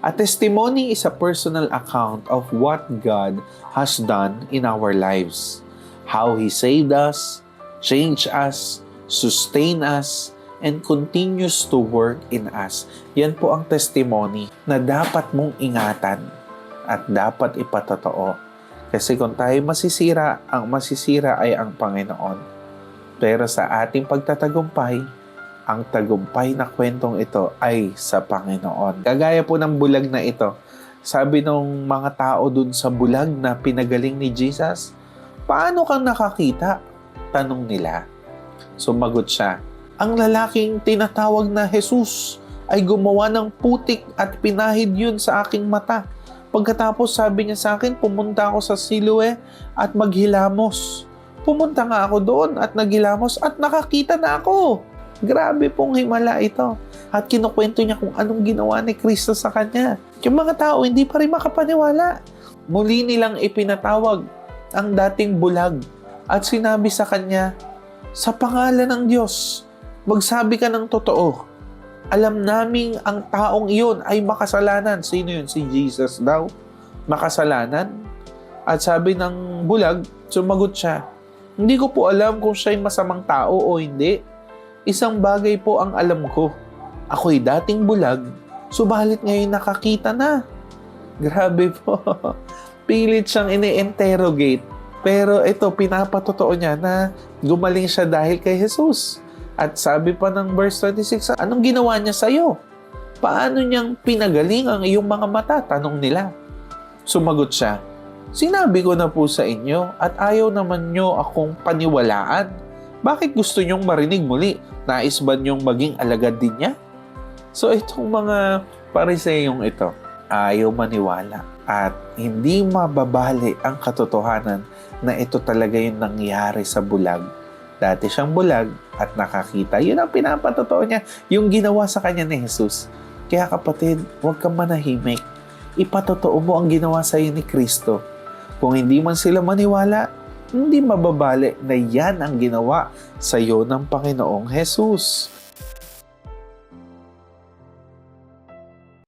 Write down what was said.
A testimony is a personal account of what God has done in our lives. How He saved us, changed us, sustained us, and continues to work in us. Yan po ang testimony na dapat mong ingatan at dapat ipatotoo. Kasi kung tayo masisira, ang masisira ay ang Panginoon. Pero sa ating pagtatagumpay, ang tagumpay na kwentong ito ay sa Panginoon. Kagaya po ng bulag na ito, sabi ng mga tao dun sa bulag na pinagaling ni Jesus, paano kang nakakita? Tanong nila. Sumagot siya, ang lalaking tinatawag na Jesus ay gumawa ng putik at pinahid yun sa aking mata. Pagkatapos sabi niya sa akin, pumunta ako sa Siloe at maghilamos. Pumunta nga ako doon at naghilamos at nakakita na ako. Grabe pong himala ito. At kinukwento niya kung anong ginawa ni Kristo sa kanya. Yung mga tao hindi pa rin makapaniwala. Muli nilang ipinatawag ang dating bulag at sinabi sa kanya, sa pangalan ng Diyos, magsabi ka ng totoo. Alam naming ang taong iyon ay makasalanan. Sino yun? Si Jesus daw. Makasalanan. At sabi ng bulag, sumagot siya, hindi ko po alam kung siya'y masamang tao o hindi. Isang bagay po ang alam ko. Ako'y dating bulag, subalit ngayon nakakita na. Grabe po. Pilit siyang ini-interrogate. Pero ito, pinapatotoo niya na gumaling siya dahil kay Jesus. At sabi pa ng verse 26, anong ginawa niya sa'yo? Paano niyang pinagaling ang iyong mga mata? Tanong nila. Sumagot siya, Sinabi ko na po sa inyo at ayaw naman nyo akong paniwalaan. Bakit gusto nyong marinig muli? Nais ba nyong maging alagad din niya? So itong mga pariseyong ito, ayaw maniwala at hindi mababali ang katotohanan na ito talaga yung nangyari sa bulag. Dati siyang bulag at nakakita. Yun ang pinapatotoo niya, yung ginawa sa kanya ni Jesus. Kaya kapatid, huwag kang manahimik. Ipatotoo mo ang ginawa sa iyo ni Kristo. Kung hindi man sila maniwala, hindi mababali na yan ang ginawa sa iyo ng Panginoong Jesus.